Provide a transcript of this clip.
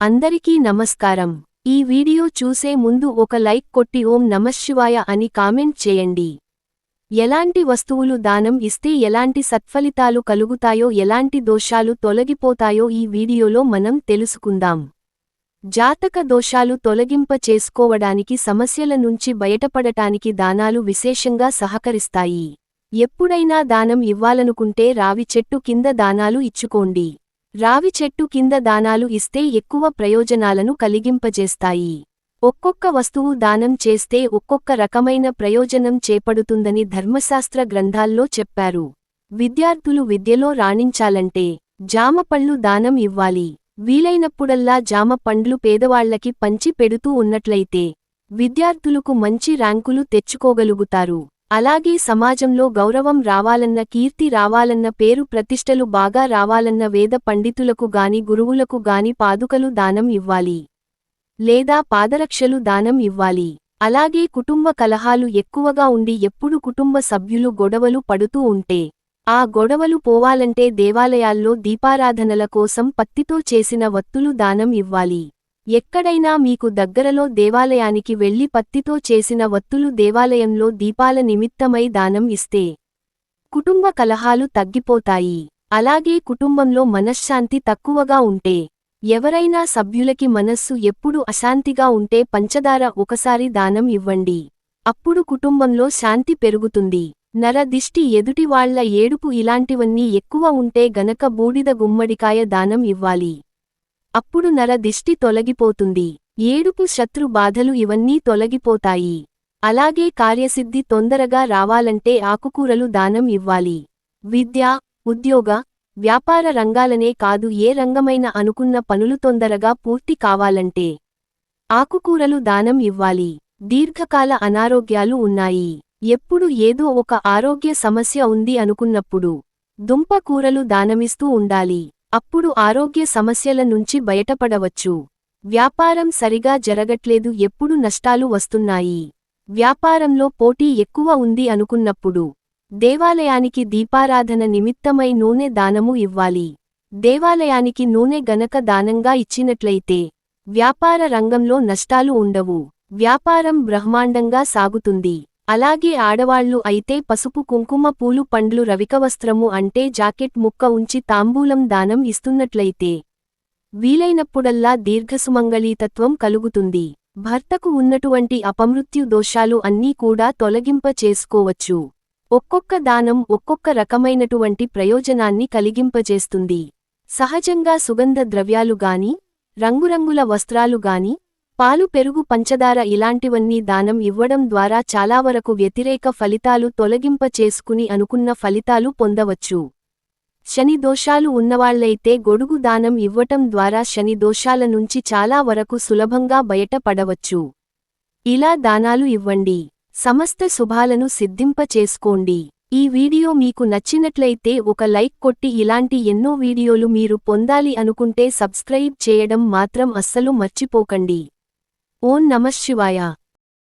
అందరికీ నమస్కారం. ఈ వీడియో చూసే ముందు ఒక లైక్ కొట్టి ఓం నమశివాయ అని కామెంట్ చేయండి. ఎలాంటి వస్తువులు దానం ఇస్తే ఎలాంటి సత్ఫలితాలు కలుగుతాయో ఎలాంటి దోషాలు తొలగిపోతాయో ఈ వీడియోలో మనం తెలుసుకుందాం. జాతక దోషాలు తొలగింప చేసుకోవడానికి సమస్యల నుంచి బయటపడటానికి దానాలు విశేషంగా సహకరిస్తాయి. ఎప్పుడైనా దానం ఇవ్వాలనుకుంటే రావి చెట్టు కింద దానాలు ఇచ్చుకోండి. రావి చెట్టు కింద దానాలు ఇస్తే ఎక్కువ ప్రయోజనాలను కలిగింపజేస్తాయి. ఒక్కొక్క వస్తువు దానం చేస్తే ఒక్కొక్క రకమైన ప్రయోజనం చేపడుతుందని ధర్మశాస్త్ర గ్రంథాల్లో చెప్పారు. విద్యార్థులు విద్యలో రాణించాలంటే జామపళ్ళు దానం ఇవ్వాలి. వీలైనప్పుడల్లా జామ పండ్లు పేదవాళ్ళకి పంచి పెడుతూ ఉన్నట్లయితే విద్యార్థులకు మంచి ర్యాంకులు తెచ్చుకోగలుగుతారు. అలాగే సమాజంలో గౌరవం రావాలన్న కీర్తి రావాలన్న పేరు ప్రతిష్టలు బాగా రావాలన్న వేద పండితులకు గాని గురువులకు గాని పాదుకలు దానం ఇవ్వాలి. లేదా పాదరక్షలు దానం ఇవ్వాలి. అలాగే కుటుంబ కలహాలు ఎక్కువగా ఉండి ఎప్పుడు కుటుంబ సభ్యులు గొడవలు పడుతూ ఉంటే ఆ గొడవలు పోవాలంటే దేవాలయాల్లో దీపారాధనల కోసం పత్తితో చేసిన వత్తులు దానం ఇవ్వాలి. ఎక్కడైనా మీకు దగ్గరలో దేవాలయానికి వెళ్ళి పత్తితో చేసిన వత్తులు దేవాలయంలో దీపాల నిమిత్తమై దానం ఇస్తే కుటుంబ కలహాలు తగ్గిపోతాయి. అలాగే కుటుంబంలో మనశ్శాంతి తక్కువగా ఉంటే ఎవరైనా సభ్యులకి మనస్సు ఎప్పుడు అశాంతిగా ఉంటే పంచదార ఒకసారి దానం ఇవ్వండి. అప్పుడు కుటుంబంలో శాంతి పెరుగుతుంది. నర దిష్టి ఎదుటివాళ్ళ ఏడుపు ఇలాంటివన్నీ ఎక్కువ ఉంటే గనక బూడిద గుమ్మడికాయ దానం ఇవ్వాలి. అప్పుడు నర దిష్టి తొలగిపోతుంది. ఏడుపు శత్రు బాధలు ఇవన్నీ తొలగిపోతాయి. అలాగే కార్యసిద్ధి తొందరగా రావాలంటే ఆకుకూరలు దానం ఇవ్వాలి. విద్య ఉద్యోగ వ్యాపార రంగాలనే కాదు ఏ రంగమైన అనుకున్న పనులు తొందరగా పూర్తి కావాలంటే ఆకుకూరలు దానం ఇవ్వాలి. దీర్ఘకాల అనారోగ్యాలు ఉన్నాయి. ఎప్పుడు ఏదో ఒక ఆరోగ్య సమస్య ఉంది అనుకున్నప్పుడు దుంపకూరలు దానమిస్తూ ఉండాలి. అప్పుడు ఆరోగ్య సమస్యల నుంచి బయటపడవచ్చు. వ్యాపారం సరిగా జరగట్లేదు ఎప్పుడు నష్టాలు వస్తున్నాయి. వ్యాపారంలో పోటీ ఎక్కువ ఉంది అనుకున్నప్పుడు దేవాలయానికి దీపారాధన నిమిత్తమై నూనె దానము ఇవ్వాలి. దేవాలయానికి నూనె గనక దానంగా ఇచ్చినట్లయితే వ్యాపార రంగంలో నష్టాలు ఉండవు. వ్యాపారం బ్రహ్మాండంగా సాగుతుంది. అలాగే ఆడవాళ్ళు అయితే పసుపు కుంకుమ పూలు పండ్లు రవికవస్త్రము అంటే జాకెట్ ముక్క ఉంచి తాంబూలం దానం ఇస్తున్నట్లయితే వీలైనప్పుడల్లా దీర్ఘసుమంగళీతత్వం కలుగుతుంది. భర్తకు ఉన్నటువంటి అపమృత్యు దోషాలు అన్నీ కూడా తొలగింప చేసుకోవచ్చు. ఒక్కొక్క దానం ఒక్కొక్క రకమైనటువంటి ప్రయోజనాన్ని కలిగింపజేస్తుంది. సహజంగా సుగంధ ద్రవ్యాలు గాని రంగురంగుల వస్త్రాలు గాని పాలు పెరుగు పంచదార ఇలాంటివన్నీ దానం ఇవ్వడం ద్వారా చాలా వరకు వ్యతిరేక ఫలితాలు తొలగింప చేసుకుని అనుకున్న ఫలితాలు పొందవచ్చు. శని దోషాలు ఉన్నవాళ్ళైతే గొడుగు దానం ఇవ్వటం ద్వారా శని దోషాల నుంచి చాలా వరకు సులభంగా బయటపడవచ్చు. ఇలా దానాలు ఇవ్వండి. సమస్త శుభాలను సిద్ధింప చేసుకోండి. ఈ వీడియో మీకు నచ్చినట్లయితే ఒక లైక్ కొట్టి ఇలాంటి ఎన్నో వీడియోలు మీరు పొందాలి అనుకుంటే సబ్స్క్రైబ్ చేయడం మాత్రం అస్సలు మర్చిపోకండి. ఓం నమశివాయ